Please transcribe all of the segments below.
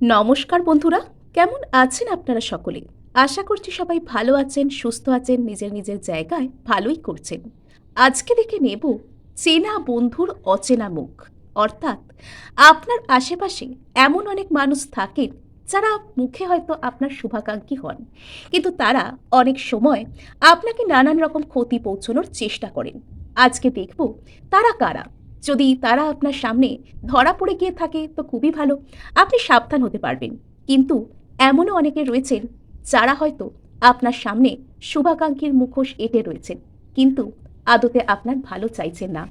নমস্কার বন্ধুরা, কেমন আছেন আপনারা সকলে? আশা করছি সবাই ভালো আছেন, সুস্থ আছেন, নিজের নিজের জায়গায় ভালোই করছেন। আজকে দেখে নেব চেনা বন্ধুর অচেনা মুখ। অর্থাৎ আপনার আশেপাশে এমন অনেক মানুষ থাকেন যারা মুখে হয়তো আপনার শুভাকাঙ্ক্ষী হন, কিন্তু তারা অনেক সময় আপনাকে নানান রকম ক্ষতি পৌঁছানোর চেষ্টা করেন। আজকে দেখব তারা কারা। যদি তারা আপনার সামনে ধরা পড়ে গিয়ে থাকে, তো খুবই ভালো। আপনি সাবধান হতে পারবেন। কিন্তু এমনও অনেকে রয়েছেন, যারা হয়তো আপনার সামনে শুভাকাঙ্ক্ষীর মুখোশ এঁটে রয়েছেন, কিন্তু আদতে আপনার ভালো চাইছেন না।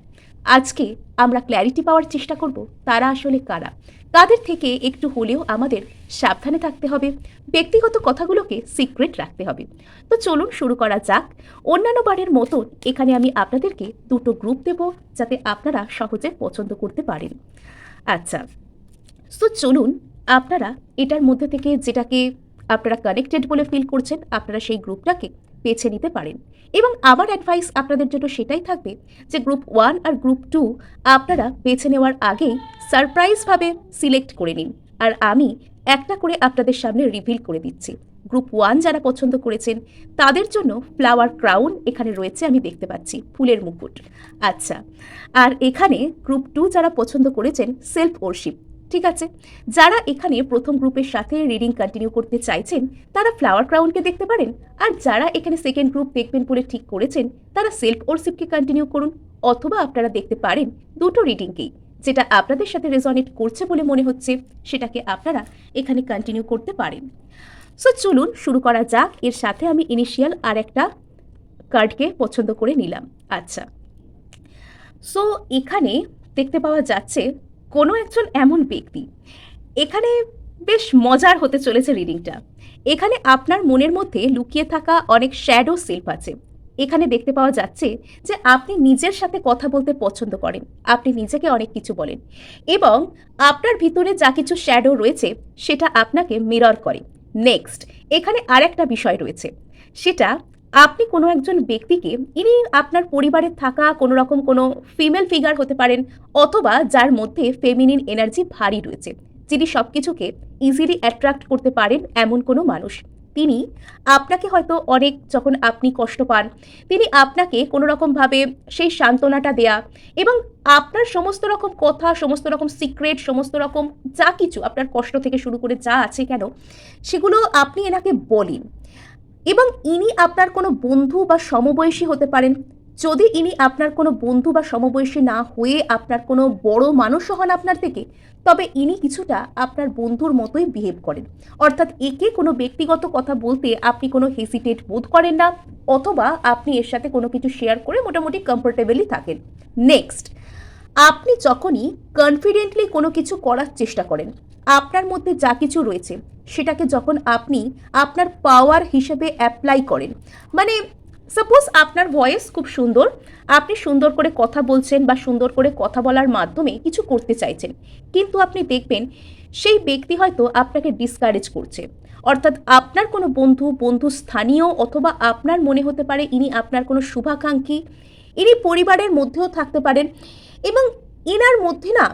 আজকে আমরা ক্ল্যারিটি পাওয়ার চেষ্টা করব, তারা আসলে কারা? তাদের থেকে একটু হলেও আমাদের সাবধানে থাকতে হবে। ব্যক্তিগত কথাগুলোকে সিক্রেট রাখতে হবে। তো চলুন শুরু করা যাক। অন্যান্য বারের মতন এখানে আমি আপনাদেরকে দুটো গ্রুপ দেব, যাতে আপনারা সহজে পছন্দ করতে পারেন। আচ্ছা সো চলুন আপনারা এটার মধ্যে থেকে যেটাকে আপনারা কানেক্টেড বলে ফিল করছেন, আপনারা সেই গ্রুপটাকে বেছে নিতে পারেন। এবং আমার অ্যাডভাইস আপনাদের জন্য সেটাই থাকবে যে গ্রুপ ওয়ান আর গ্রুপ টু আপনারা বেছে নেওয়ার আগেই সারপ্রাইজভাবে সিলেক্ট করে নিন। আর আমি একটা করে আপনাদের সামনে রিভিল করে দিচ্ছি। গ্রুপ ওয়ান যারা পছন্দ করেছেন, তাদের জন্য ফ্লাওয়ার ক্রাউন এখানে রয়েছে, আমি দেখতে পাচ্ছি, ফুলের মুকুট। আচ্ছা আর এখানে গ্রুপ টু যারা পছন্দ করেছেন সেলফ ওরশিপ ঠিক আছে? যারা এখানে প্রথম গ্রুপের সাথে রিডিং কন্টিনিউ করতে চাইছেন, তারা ফ্লাওয়ার ক্রাউনকে দেখতে পারেন। আর যারা এখানে সেকেন্ড গ্রুপ দেখবেন বলে ঠিক করেছেন, তারা সেলফ ওরশিপকে কন্টিনিউ করুন। অথবা আপনারা দেখতে পারেন দুটো রিডিংকেই যেটা আপনাদের সাথে রেজনেট করছে বলে মনে হচ্ছে, সেটাকে আপনারা এখানে কন্টিনিউ করতে পারেন। সো চলুন শুরু করা যাক। এর সাথে আমি ইনিশিয়াল আর একটা কার্ডকে পছন্দ করে নিলাম। আচ্ছা। সো এখানে দেখতে পাওয়া যাচ্ছে কোনো একজন এমন ব্যক্তি। এখানে বেশ মজার হতে চলেছে রিডিংটা এখানে আপনার মনের মধ্যে লুকিয়ে থাকা অনেক শ্যাডো সেলফ আছে। এখানে দেখতে পাওয়া যাচ্ছে যে আপনি নিজের সাথে কথা বলতে পছন্দ করেন। আপনি নিজেকে অনেক কিছু বলেন। এবং আপনার ভিতরে যা কিছু শ্যাডো রয়েছে, সেটা আপনাকে মিরর করে। নেক্সট এখানে আরেকটা বিষয় রয়েছে। সেটা আপনি কোনো একজন ব্যক্তিকে, ইনি আপনার পরিবারে থাকা কোনো রকম কোনো ফিমেল ফিগার হতে পারেন অথবা যার মধ্যে ফেমিনিন এনার্জি ভারী রয়েছে, যিনি সব কিছুকে ইজিলি অ্যাট্রাক্ট করতে পারেন এমন কোনো মানুষ। তিনি আপনাকে হয়তো অনেক যখন আপনি কষ্ট পান, তিনি আপনাকে কোনো রকমভাবে সেই সান্ত্বনাটা দেয়া এবং আপনার সমস্ত রকম কথা, সমস্ত রকম সিক্রেট সমস্ত রকম যা কিছু আপনার কষ্ট থেকে শুরু করে যা আছে কেন, সেগুলো আপনি এনাকে বলেন। এবং ইনি আপনার কোনো বন্ধু বা সমবয়সী হতে পারেন। যদি ইনি আপনার কোনো বন্ধু বা সমবয়সী না হয়ে আপনার কোনো বড় মানুষও হন আপনার থেকে, তবে ইনি কিছুটা আপনার বন্ধুর মতোই বিহেভ করেন। অর্থাৎ একে কোনো ব্যক্তিগত কথা বলতে আপনি কোনো হেসিটেট বোধ করেন না, অথবা আপনি এর সাথে কোনো কিছু শেয়ার করে মোটামুটি কমফোর্টেবলি থাকেন। নেক্সট আপনি যখনই কনফিডেন্টলি কোনো কিছু করার চেষ্টা করেন আপনার মধ্যে যা কিছু রয়েছে, সেটাকে যখন আপনি আপনার পাওয়ার হিসেবে অ্যাপ্লাই করেন মানে সাপোজ আপনার ভয়েস খুব সুন্দর, আপনি সুন্দর করে কথা বলছেন বা সুন্দর করে কথা বলার মাধ্যমে কিছু করতে চাইছেন, কিন্তু আপনি দেখবেন সেই ব্যক্তি হয়তো আপনাকে ডিসকারেজ করছে। অর্থাৎ আপনার কোনো বন্ধু বন্ধু স্থানীয় অথবা আপনার মনে হতে পারে ইনি আপনার কোনো শুভাকাঙ্ক্ষী, ইনি পরিবারের মধ্যেও থাকতে পারেন এবং এনার মধ্যে না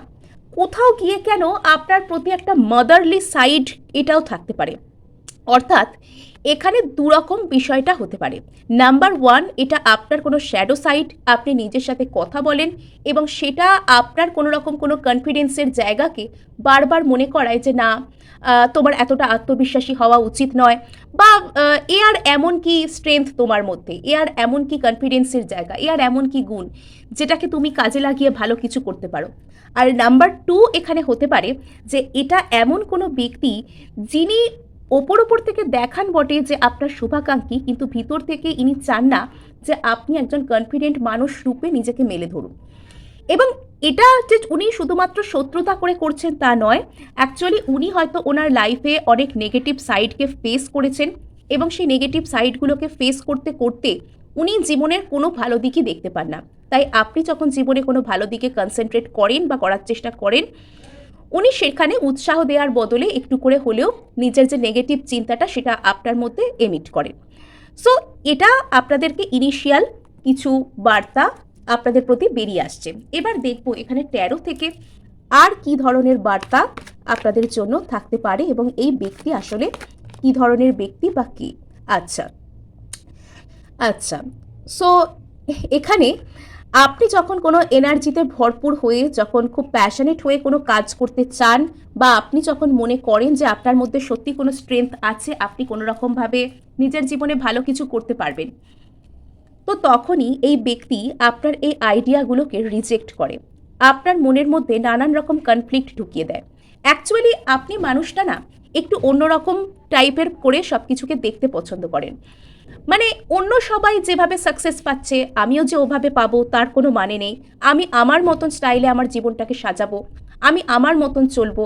কোথাও গিয়ে কেন আপনার প্রতি একটা মাদারলি সাইড এটাও থাকতে পারে। অর্থাৎ এখানে দুরকম বিষয়টা হতে পারে। নাম্বার ওয়ান এটা আপনার কোনো শ্যাডো সাইড আপনি নিজের সাথে কথা বলেন এবং সেটা আপনার কোনো রকম কোনো কনফিডেন্সের জায়গাকে বারবার মনে করায় যে না তোমার এতটা আত্মবিশ্বাসী হওয়া উচিত নয় বা এ আর এমন কি স্ট্রেংথ তোমার মধ্যে? এ আর এমন কি কনফিডেন্সের জায়গা? এ আর এমন কি গুণ যেটাকে তুমি কাজে লাগিয়ে ভালো কিছু করতে পারো? আর নাম্বার টু এখানে হতে পারে যে এটা এমন কোনো ব্যক্তি যিনি ওপর ওপর থেকে দেখান বটে যে আপনার শুভাকাঙ্ক্ষী, কিন্তু ভিতর থেকে ইনি চান না যে আপনি একজন কনফিডেন্ট মানুষ রূপে নিজেকে মেলে ধরুন। এবং এটা যে উনি শুধুমাত্র শত্রুতা করে করছেন তা নয় অ্যাকচুয়ালি উনি হয়তো ওনার লাইফে অনেক নেগেটিভ সাইডকে ফেস করেছেন এবং সেই নেগেটিভ সাইডগুলোকে ফেস করতে করতে উনি জীবনের কোনো ভালো দিকই দেখতে পান না। তাই আপনি যখন জীবনে কোনো ভালো দিকে কনসেন্ট্রেট করেন বা করার চেষ্টা করেন উনি সেখানে উৎসাহ দেওয়ার বদলে একটু করে হলেও নিজের যে নেগেটিভ চিন্তাটা সেটা আপনার মধ্যে এমিট করেন। সো এটা আপনাদেরকে ইনিশিয়াল কিছু বার্তা আপনাদের প্রতি বেরিয়ে আসছে। এবার দেখব এখানে ট্যারো থেকে আর কি ধরনের বার্তা আপনাদের জন্য থাকতে পারে এবং এই ব্যক্তি আসলে কি ধরনের ব্যক্তি বা কি? আচ্ছা। আচ্ছা। সো এখানে আপনি যখন কোনো এনার্জিতে ভরপুর হয়ে যখন খুব প্যাশনেট হয়ে কোনো কাজ করতে চান বা আপনি যখন মনে করেন যে আপনার মধ্যে সত্যি কোনো স্ট্রেংথ আছে, আপনি কোনো রকমভাবে নিজের জীবনে ভালো কিছু করতে পারবেন, তো তখনই এই ব্যক্তি আপনার এই আইডিয়াগুলোকে রিজেক্ট করে। আপনার মনের মধ্যে নানান রকম কনফ্লিক্ট ঢুকিয়ে দেয়। অ্যাকচুয়ালি আপনি মানুষটা না, একটু অন্যরকম টাইপের করে সব কিছুকে দেখতে পছন্দ করেন। মানে অন্য সবাই যেভাবে সাকসেস পাচ্ছে, আমিও যে ওভাবে পাবো তার কোনো মানে নেই। আমি আমার মতন স্টাইলে আমার জীবনটাকে সাজাবো, আমি আমার মতন চলবো,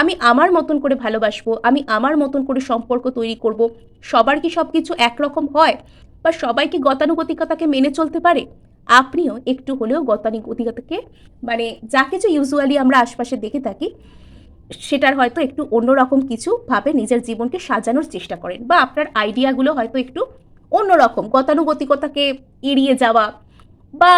আমি আমার মতন করে ভালোবাসবো, আমি আমার মতন করে সম্পর্ক তৈরি করব। সবার কি সব কিছু একরকম হয়? বা সবাই কি গতানুগতিকতাকে মেনে চলতে পারে? আপনিও একটু হলেও গতানুগতিকতাকে মানে যা কিছু ইউজুয়ালি আমরা আশপাশে দেখে থাকি সেটার হয়তো একটু অন্যরকম কিছু ভাবে নিজের জীবনকে সাজানোর চেষ্টা করেন বা আপনার আইডিয়াগুলো হয়তো একটু অন্যরকম, গতানুগতিকতাকে এড়িয়ে যাওয়া বা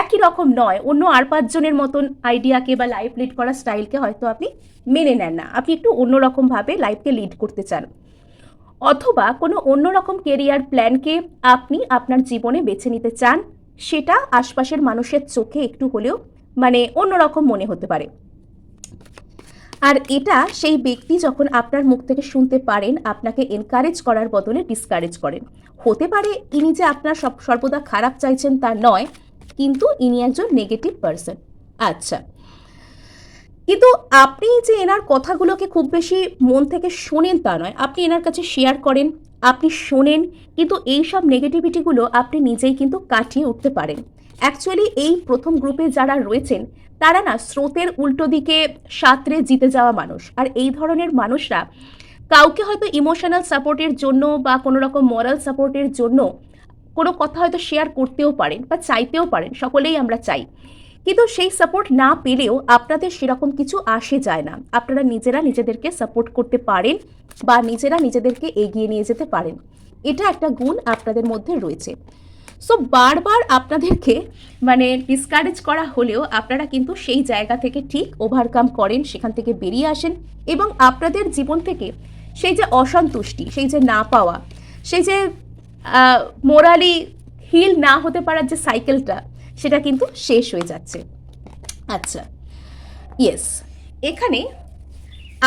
একই রকম নয়, অন্য আর পাঁচজনের মতন আইডিয়াকে বা লাইফ লিড করার স্টাইলকে হয়তো আপনি মেনে নেন না। আপনি একটু অন্যরকমভাবে লাইফকে লিড করতে চান। অথবা কোনো অন্যরকম কেরিয়ার প্ল্যানকে আপনি আপনার জীবনে বেছে নিতে চান, সেটা আশপাশের মানুষের চোখে একটু হলেও মানে অন্যরকম মনে হতে পারে। আর এটা সেই ব্যক্তি যখন আপনার মুখ থেকে শুনতে পারেন, আপনাকে এনকারেজ করার বদলে ডিসকারেজ করেন। হতে পারে ইনি যে আপনার সব, সর্বদা খারাপ চাইছেন তা নয়, কিন্তু ইনি একজন নেগেটিভ পারসন আচ্ছা। কিন্তু আপনি যে এনার কথাগুলোকে খুব বেশি মন থেকে শোনেন তা নয়, আপনি এনার কাছে শেয়ার করেন, আপনি শোনেন, কিন্তু এই সব নেগেটিভিটিগুলো আপনি নিজেই কিন্তু কাটিয়ে উঠতে পারেন। অ্যাকচুয়ালি এই প্রথম গ্রুপে যারা রয়েছেন তারা না স্রোতের উল্টো দিকে সাঁতরে জিতে যাওয়া মানুষ। আর এই ধরনের মানুষরা কাউকে হয়তো ইমোশনাল সাপোর্টের জন্য বা কোনো রকম মরাল সাপোর্টের জন্য কোনো কথা হয়তো শেয়ার করতেও পারেন বা চাইতেও পারেন, সকলেই আমরা চাই। কিন্তু সেই সাপোর্ট না পেলেও আপনাদের সেরকম কিছু আসে যায় না। আপনারা নিজেরা নিজেদেরকে সাপোর্ট করতে পারেন বা নিজেরা নিজেদেরকে এগিয়ে নিয়ে যেতে পারেন। এটা একটা গুণ আপনাদের মধ্যে রয়েছে। সো বারবার আপনাদেরকে মানে ডিসকারেজ করা হলেও আপনারা কিন্তু সেই জায়গা থেকে ঠিক ওভারকাম করেন, সেখান থেকে বেরিয়ে আসেন এবং আপনাদের জীবন থেকে সেই যে অসন্তুষ্টি, সেই যে না পাওয়া, সেই যে মোরালি হিল না হতে পারার যে সাইকেলটা সেটা কিন্তু শেষ হয়ে যাচ্ছে। আচ্ছা ইয়েস এখানে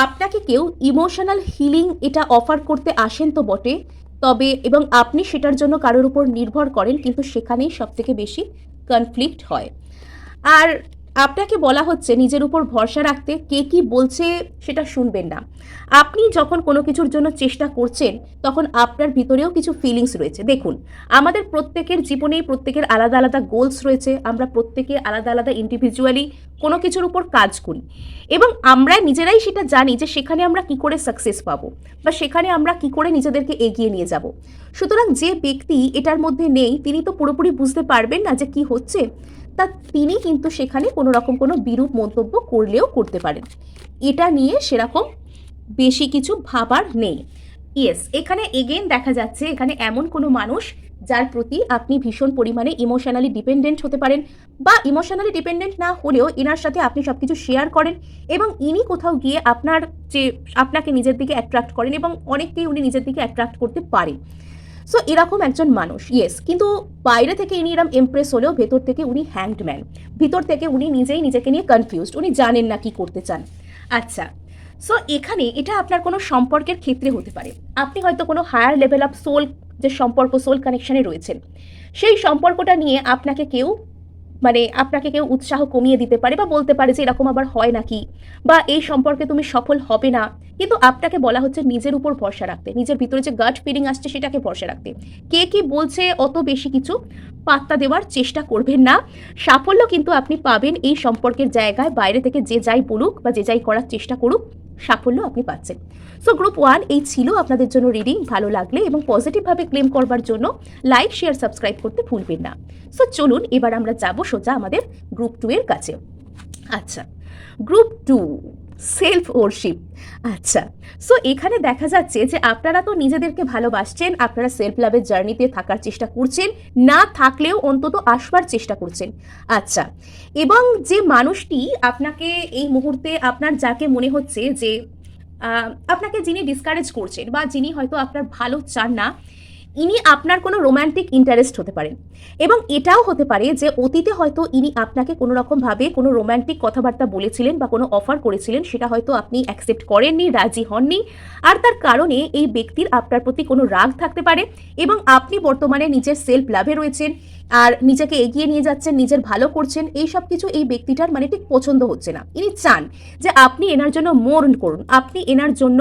আপনাকে কেউ ইমোশনাল হিলিং এটা অফার করতে আসেন তো বটে তবে এবং আপনি সেটার জন্য কারোর উপর নির্ভর করেন, কিন্তু সেখানেই সবথেকে বেশি কনফ্লিক্ট হয়। আর আপনাকে বলা হচ্ছে নিজের উপর ভরসা রাখতে কে কি বলছে সেটা শুনবেন না। আপনি যখন কোনো কিছুর জন্য চেষ্টা করছেন, তখন আপনার ভিতরেও কিছু ফিলিংস রয়েছে। দেখুন, আমাদের প্রত্যেকের জীবনেই প্রত্যেকের আলাদা আলাদা গোলস রয়েছে। আমরা প্রত্যেকে আলাদা আলাদা ইন্ডিভিজুয়ালি কোনো কিছুর উপর কাজ করি। এবং আমরা নিজেরাই সেটা জানি যে সেখানে আমরা কি করে সাকসেস পাবো বা সেখানে আমরা কি করে নিজেদেরকে এগিয়ে নিয়ে যাব। সুতরাং যে ব্যক্তি এটার মধ্যে নেই, তিনি তো পুরোপুরি বুঝতে পারবেন না যে কি হচ্ছে। তা তিনি কিন্তু সেখানে কোনো রকম কোনো বিরূপ মন্তব্য করলেও করতে পারেন। এটা নিয়ে সেরকম বেশি কিছু ভাবার নেই। ইয়েস এখানে এগেন দেখা যাচ্ছে, এখানে এমন কোনো মানুষ যার প্রতি আপনি ভীষণ পরিমাণে ইমোশনালি ডিপেন্ডেন্ট হতে পারেন বা ইমোশনালি ডিপেন্ডেন্ট না হলেও এনার সাথে আপনি সব কিছু শেয়ার করেন এবং ইনি কোথাও গিয়ে আপনার যে, আপনাকে নিজের দিকে অ্যাট্রাক্ট করেন এবং অনেককেই উনি নিজের দিকে অ্যাট্রাক্ট করতে পারেন। সো এরকম একজন মানুষ ইয়েস কিন্তু বাইরে থেকে ইনি এরম এমপ্রেস হলেও ভেতর থেকে উনি হ্যাংড ম্যান ভিতর থেকে উনি নিজেই নিজেকে নিয়ে কনফিউজড উনি জানেন না কি করতে চান। আচ্ছা সো এখানে এটা আপনার কোনো সম্পর্কের ক্ষেত্রে হতে পারে। আপনি হয়তো কোনো হায়ার লেভেল অফ সোল যে সম্পর্ক সোল কানেকশানে রয়েছেন, সেই সম্পর্কটা নিয়ে আপনাকে কেউ মানে আপনাকে কেউ উৎসাহ কমিয়ে দিতে পারে বা বলতে পারে যে এরকম আবার হয় নাকি? বা এই সম্পর্কে তুমি সফল হবে না। কিন্তু আপনাকে বলা হচ্ছে নিজের উপর ভরসা রাখতে। নিজের ভিতরে যে গাট ফিলিং আসছে সেটাকে ভরসা রাখতে। কে কি বলছে অত বেশি কিছু পাত্তা দেওয়ার চেষ্টা করবেন না। সাফল্য কিন্তু আপনি পাবেন এই সম্পর্কের জায়গায়, বাইরে থেকে যে যাই বলুক বা যে যাই করার চেষ্টা করুক। সাফল্য আপনি পাচ্ছেন। সো গ্রুপ ওয়ান এই ছিল আপনাদের জন্য রিডিং ভালো লাগলে এবং পজিটিভভাবে ক্লেম করবার জন্য লাইক শেয়ার সাবস্ক্রাইব করতে ভুলবেন না। সো চলুন, এবার আমরা যাব সোজা আমাদের গ্রুপ টু এর কাছে। আচ্ছা গ্রুপ টু সেলফ ওরশিপ আচ্ছা সো এখানে দেখা যাচ্ছে যে আপনারা তো নিজেদেরকে ভালোবাসছেন, আপনারা সেলফ লাভের জার্নিতে থাকার চেষ্টা করছেন, না থাকলেও অন্তত আসবার চেষ্টা করছেন। আচ্ছা এবং যে মানুষটি আপনাকে এই মুহূর্তে আপনার যাকে মনে হচ্ছে যে আপনাকে যিনি ডিসকারেজ করছেন বা যিনি হয়তো আপনার ভালো চান না ইনি আপনার কোনো রোম্যান্টিক ইন্টারেস্ট হতে পারেন এবং এটাও হতে পারে যে অতীতে হয়তো ইনি আপনাকে কোনো রকমভাবে কোনো রোম্যান্টিক কথাবার্তা বলেছিলেন বা কোনো অফার করেছিলেন, সেটা হয়তো আপনি অ্যাকসেপ্ট করেননি, রাজি হননি। আর তার কারণে এই ব্যক্তির আপনার প্রতি কোনো রাগ থাকতে পারে এবং আপনি বর্তমানে নিজের সেলফ লাভে রয়েছেন, আর নিজেকে এগিয়ে নিয়ে যাচ্ছেন, নিজের ভালো করছেন, এই সব কিছু এই ব্যক্তিটার মানে ঠিক পছন্দ হচ্ছে না। ইনি চান যে আপনি এনার জন্য মরণ করুন, আপনি এনার জন্য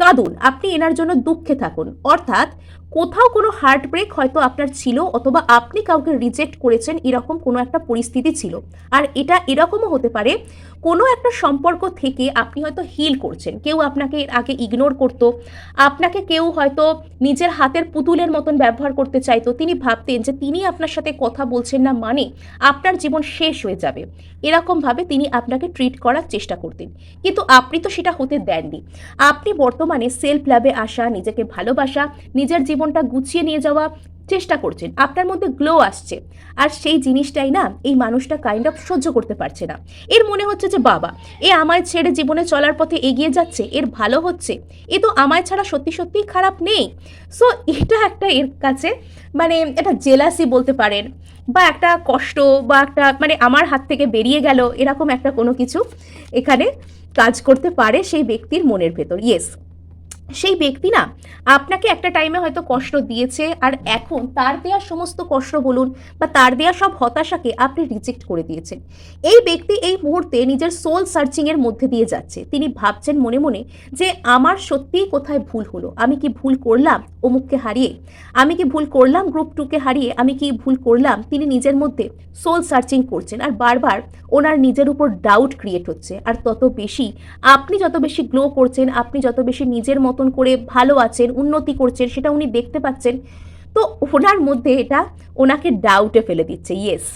কাঁদুন, আপনি এনার জন্য দুঃখে থাকুন। অর্থাৎ কোথাও কোনো হার্ট ব্রেক হয়তো আপনার ছিল অথবা আপনি কাউকে রিজেক্ট করেছেন, এরকম কোনো একটা পরিস্থিতি ছিল। আর এটা এরকমও হতে পারে, কোনো একটা সম্পর্ক থেকে আপনি হয়তো হিল করছেন। কেউ আপনাকে এর আগে ইগনোর করতো, আপনাকে কেউ হয়তো নিজের হাতের পুতুলের মতন ব্যবহার করতে চাইতো, তিনি ভাবতেন যে তিনি আপনার সাথে কথা বলছেন না মানে আপনার জীবন শেষ হয়ে যাবে। এরকমভাবে তিনি আপনাকে ট্রিট করার চেষ্টা করতেন। কিন্তু আপনি তো সেটা হতে দেননি। আপনি বর্তমানে সেলফ লাভে আসা, নিজেকে ভালোবাসা, নিজের জীবনটা গুছিয়ে নিয়ে যাওয়া চেষ্টা করছেন। আপনার মধ্যে গ্লো আসছে। আর সেই জিনিসটাই না, এই মানুষটা কাইন্ড অফ সহ্য করতে পারছে না। এর মনে হচ্ছে যে, বাবা, এ আমায় ছেড়ে জীবনে চলার পথে এগিয়ে যাচ্ছে, এর ভালো হচ্ছে। এ তো আমায় ছাড়া সত্যি সত্যিই খারাপ নেই। সো এটা একটা এর কাছে মানে এটা জেলাসি বলতে পারেন, বা একটা কষ্ট, বা একটা মানে আমার হাত থেকে বেরিয়ে গেল, এরকম একটা কোনো কিছু এখানে কাজ করতে পারে সেই ব্যক্তির মনের ভেতর। ইয়েস সেই ব্যক্তি না আপনাকে একটা টাইমে হয়তো কষ্ট দিয়েছে আর এখন তার দেওয়া সমস্ত কষ্ট বলুন বা তার দেওয়া সব হতাশাকে আপনি রিজেক্ট করে দিয়েছেন। এই ব্যক্তি এই মুহূর্তে নিজের সোল সার্চিংয়ের মধ্যে দিয়ে যাচ্ছে। তিনি ভাবছেন মনে মনে যে আমার সত্যিই কোথায় ভুল হলো? আমি কি ভুল করলাম অমুককে হারিয়ে? আমি কি ভুল করলাম গ্রুপ টুকে হারিয়ে? আমি কি ভুল করলাম? তিনি নিজের মধ্যে সোল সার্চিং করছেন আর বারবার ওনার নিজের উপর ডাউট ক্রিয়েট হচ্ছে। আর তত বেশি আপনি যত বেশি গ্লো করছেন, আপনি যত বেশি নিজের মতন করে ভালো আছেন, উন্নতি করছেন, সেটা উনি দেখতে পাচ্ছেন। তো ওনার মধ্যে এটা ওনাকে ডাউটে ফেলে দিচ্ছে ইয়েস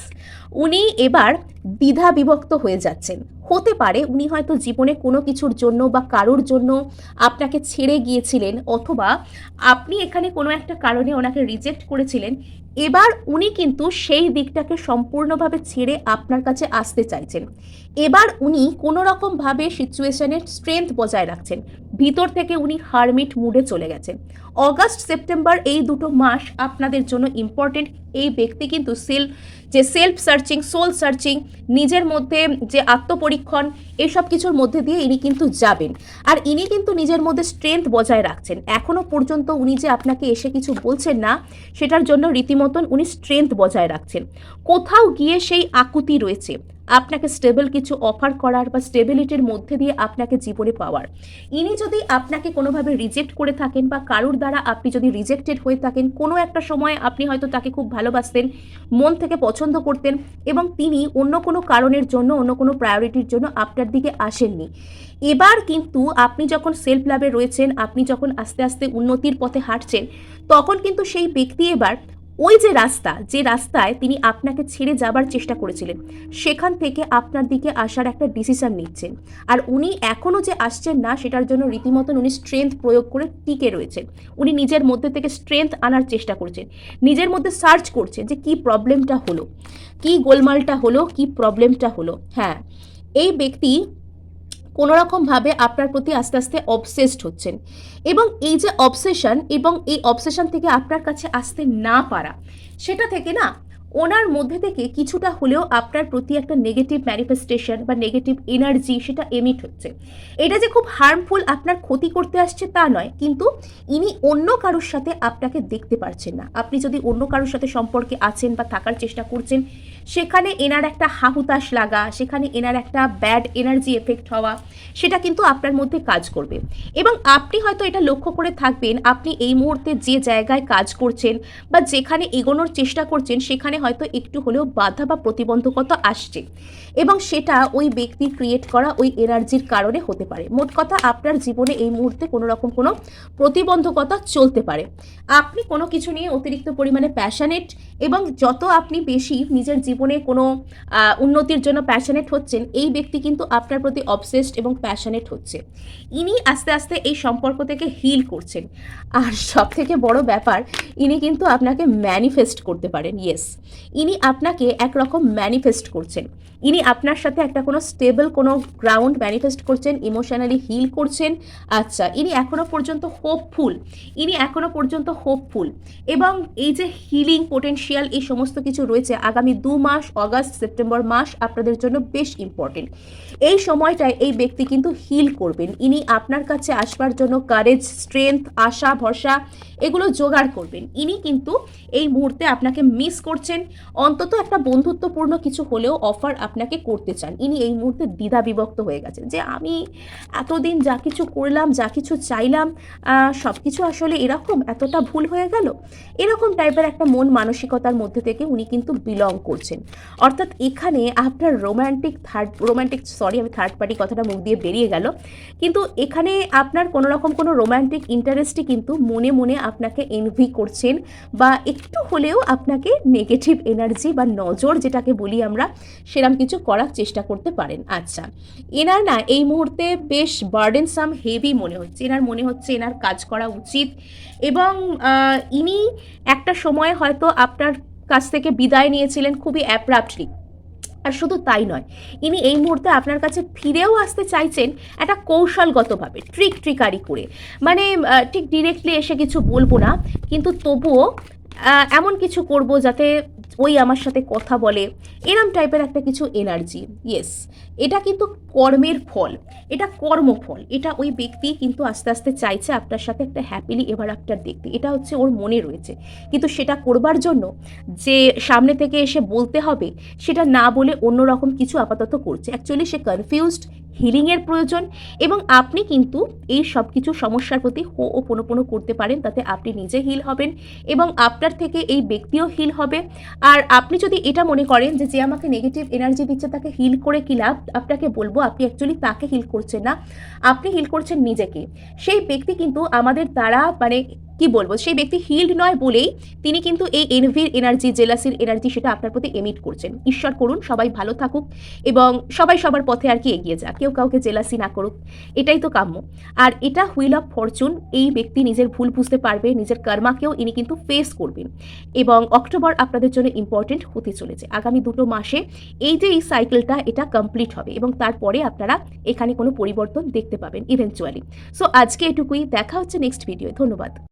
উনি এবার দ্বিধা বিভক্ত হয়ে যাচ্ছেন। হতে পারে উনি হয়তো জীবনে কোনো কিছুর জন্য বা কারোর জন্য আপনাকে ছেড়ে গিয়েছিলেন অথবা আপনি এখানে কোনো একটা কারণে ওনাকে রিজেক্ট করেছিলেন। এবার উনি কিন্তু সেই দিকটাকে সম্পূর্ণভাবে ছেড়ে আপনার কাছে আসতে চাইছেন। এবার উনি কোনো রকমভাবে সিচুয়েশনের স্ট্রেংথ বজায় রাখছেন। ভিতর থেকে উনি হারমিট মুডে চলে গেছেন। অগাস্ট সেপ্টেম্বর এই দুটো মাস আপনাদের জন্য ইম্পর্টেন্ট এই ব্যক্তি কিন্তু সেল যে সেলফ সার্চিং সোল সার্চিং নিজের মধ্যে যে আত্মপরীক্ষণ, এসব কিছুর মধ্যে দিয়ে ইনি কিন্তু যাবেন। আর ইনি কিন্তু নিজের মধ্যে স্ট্রেংথ বজায় রাখছেন। এখনও পর্যন্ত উনি যে আপনাকে এসে কিছু বলছেন না, সেটার জন্য রীতিমতন উনি স্ট্রেংথ বজায় রাখছেন। কোথাও গিয়ে সেই আকুতি রয়েছে। আপনাকে স্টেবল কিছু অফার করার বা স্টেবিলিটির মধ্যে দিয়ে আপনাকে জীবনে পাওয়ার। ইনি যদি আপনাকে কোনোভাবে রিজেক্ট করে থাকেন বা কারুর দ্বারা আপনি যদি রিজেক্টেড হয়ে থাকেন, কোনো একটা সময় আপনি হয়তো তাকে খুব ভালোবাসতেন, মন থেকে পছন্দ করতেন এবং তিনি অন্য কোনো কারণের জন্য, অন্য কোনো প্রায়োরিটির জন্য আপনার দিকে আসেননি। এবার কিন্তু আপনি যখন সেলফ লাভে রয়েছেন, আপনি যখন আস্তে আস্তে উন্নতির পথে হাঁটছেন, তখন কিন্তু সেই ব্যক্তি এবার ওই যে রাস্তা, যে রাস্তায় তিনি আপনাকে ছেড়ে যাবার চেষ্টা করেছিলেন, সেখান থেকে আপনার দিকে আসার একটা ডিসিশন নিচ্ছেন আর উনি এখনও যে আসছেন না, সেটার জন্য রীতিমতন উনি স্ট্রেংথ প্রয়োগ করে টিকে রয়েছেন। উনি নিজের মধ্যে থেকে স্ট্রেংথ আনার চেষ্টা করছেন। নিজের মধ্যে সার্চ করছেন যে কি প্রবলেমটা হলো, কি গোলমালটা হলো, কি প্রবলেমটা হলো। হ্যাঁ এই ব্যক্তি কোনো রকমভাবে আপনার প্রতি আস্তে আস্তে অবসেসড হচ্ছেন। এবং এই যে অবসেশন এবং এই অবসেশন থেকে আপনার কাছে আসতে না পারা, সেটা থেকে না ওনার মধ্যে থেকে কিছুটা হলেও আপনার প্রতি একটা নেগেটিভ ম্যানিফেস্টেশন বা নেগেটিভ এনার্জি সেটা এমিট হচ্ছে। এটা যে খুব হার্মফুল আপনার ক্ষতি করতে আসছে তা নয়, কিন্তু ইনি অন্য কারোর সাথে আপনাকে দেখতে পারছেন না। আপনি যদি অন্য কারোর সাথে সম্পর্কে আছেন বা থাকার চেষ্টা করছেন সেখানে এনার একটা হাহুতাশ লাগা, সেখানে এনার একটা ব্যাড এনার্জি এফেক্ট হওয়া, সেটা কিন্তু আপনার মধ্যে কাজ করবে। এবং আপনি হয়তো এটা লক্ষ্য করে থাকবেন, আপনি এই মুহূর্তে যে জায়গায় কাজ করছেন বা যেখানে এগোনোর চেষ্টা করছেন, সেখানে হয়তো একটু হলেও বাধা বা প্রতিবন্ধকতা আসছে। এবং সেটা ওই ব্যক্তি ক্রিয়েট করা ওই এনার্জির কারণে হতে পারে। মোট কথা, আপনার জীবনে এই মুহূর্তে কোনো রকম কোনো প্রতিবন্ধকতা চলতে পারে। আপনি কোনো কিছু নিয়ে অতিরিক্ত পরিমাণে প্যাশানেট এবং যত আপনি বেশি নিজের জীবন জীবনে কোনো উন্নতির জন্য প্যাশনেট হচ্ছেন, এই ব্যক্তি কিন্তু আপনার প্রতি অবসেসড এবং প্যাশনেট হচ্ছে। ইনি আস্তে আস্তে এই সম্পর্ক থেকে হিল করছেন। আর সব থেকে বড় ব্যাপার ইনি কিন্তু আপনাকে ম্যানিফেস্ট করতে পারেন ইয়েস ইনি আপনাকে একরকম ম্যানিফেস্ট করছেন। ইনি আপনার সাথে একটা কোনো স্টেবল কোনো গ্রাউন্ড ম্যানিফেস্ট করছেন ইমোশনালি হিল করছেন। আচ্ছা ইনি এখনও পর্যন্ত হোপফুল ইনি এখনও পর্যন্ত হোপফুল এবং এই যে হিলিং পোটেনশিয়াল এই সমস্ত কিছু রয়েছে, আগামী দু মাস, অগাস্ট, সেপ্টেম্বর মাস আপনাদের জন্য বেশ ইম্পর্টেন্ট এই সময়টায় এই ব্যক্তি কিন্তু হিল করবেন। ইনি আপনার কাছে আসবার জন্য কারেজ স্ট্রেংথ আশা, ভরসা, এগুলো জোগাড় করবেন। ইনি কিন্তু এই মুহূর্তে আপনাকে মিস করছেন। অন্তত একটা বন্ধুত্বপূর্ণ কিছু হলেও অফার আপনাকে করতে চান। ইনি এই মুহূর্তে দ্বিধা বিভক্ত হয়ে গেছেন যে আমি এতদিন যা কিছু করলাম, যা কিছু চাইলাম সব কিছু আসলে এরকম? এতটা ভুল হয়ে গেল? এরকম টাইপের একটা মন মানসিকতার মধ্যে থেকে উনি কিন্তু বিলং করছেন। অর্থাৎ এখানে আপনার রোম্যান্টিক থার্ড রোম্যান্টিক সরি আমি থার্ড পার্টি কথাটা মুখ দিয়ে বেরিয়ে গেল। কিন্তু এখানে আপনার কোনো রকম কোনো রোম্যান্টিক ইন্টারেস্টই কিন্তু মনে মনে আপনাকে এনভি করছেন বা একটু হলেও আপনাকে নেগেটিভ এনার্জি বা নজর যেটাকে বলি আমরা, সেরম কিছু করার চেষ্টা করতে পারেন। আচ্ছা এনার না এই মুহূর্তে বেশ বার্ডেনসাম হেভি মনে হচ্ছে। এনার মনে হচ্ছে এনার কাজ করা উচিত এবং ইনি একটা সময় হয়তো আপনার কাছ থেকে বিদায় নিয়েছিলেন খুবই অ্যাপ্রাপ্টলি আর শুধু তাই নয়, ইনি এই মুহূর্তে আপনার কাছে ফিরেও আসতে চাইছেন একটা কৌশলগতভাবে ট্রিক ট্রিকারি করে। মানে ঠিক ডিরেক্টলি এসে কিছু বলব না, কিন্তু তবুও এমন কিছু করব যাতে ওই আমার সাথে কথা বলে, এরম টাইপের একটা কিছু এনার্জি ইয়েস এটা কিন্তু কর্মের ফল, এটা কর্মফল। এটা ওই ব্যক্তি কিন্তু আস্তে আস্তে চাইছে আপনার সাথে একটা হ্যাপিলি এভার আফটার দেখতে। এটা হচ্ছে ওর মনে রয়েছে। কিন্তু সেটা করবার জন্য যে সামনে থেকে এসে বলতে হবে, সেটা না বলে অন্যরকম কিছু আপাতত করছে। অ্যাকচুয়ালি সে কনফিউজড হিলিংয়ের প্রয়োজন এবং আপনি কিন্তু এই সব কিছু সমস্যার প্রতি হো ও পোনো করতে পারেন, তাতে আপনি নিজে হিল হবেন এবং আপনার থেকে এই ব্যক্তিও হিল হবে। আর আপনি যদি এটা মনে করেন যে যে আমাকে নেগেটিভ এনার্জি দিচ্ছে, তাকে হিল করে কি লাভ? আপনাকে বলব, আপনি অ্যাকচুয়ালি তাকে হিল করছেন না। আপনি হিল করছেন নিজেকে। সেই ব্যক্তি কিন্তু আমাদের দ্বারা মানে কি বলব? সেই ব্যক্তি হিল্ড নয় বলেই তিনি কিন্তু এই এনভির এনার্জি জেলাসির এনার্জি সেটা আপনার প্রতি এমিট করছেন। ঈশ্বর করুন, সবাই ভালো থাকুক এবং সবাই সবার পথে আর কি এগিয়ে যাক। কেউ কাউকে জেলাসি না করুক, এটাই তো কাম্য। আর এটা হুইল অফ ফরচুন এই ব্যক্তি নিজের ভুল বুঝতে পারবে, নিজের কর্মাকেও ইনি কিন্তু ফেস করবেন এবং অক্টোবর আপনাদের জন্য ইম্পর্টেন্ট হতে চলেছে। আগামী দুটো মাসে এই যে এই সাইকেলটা এটা কমপ্লিট হবে এবং তারপরে আপনারা এখানে কোনো পরিবর্তন দেখতে পাবেন ইভেনচুয়ালি সো আজকে এটুকুই। দেখা হচ্ছে নেক্সট ভিডিও ধন্যবাদ।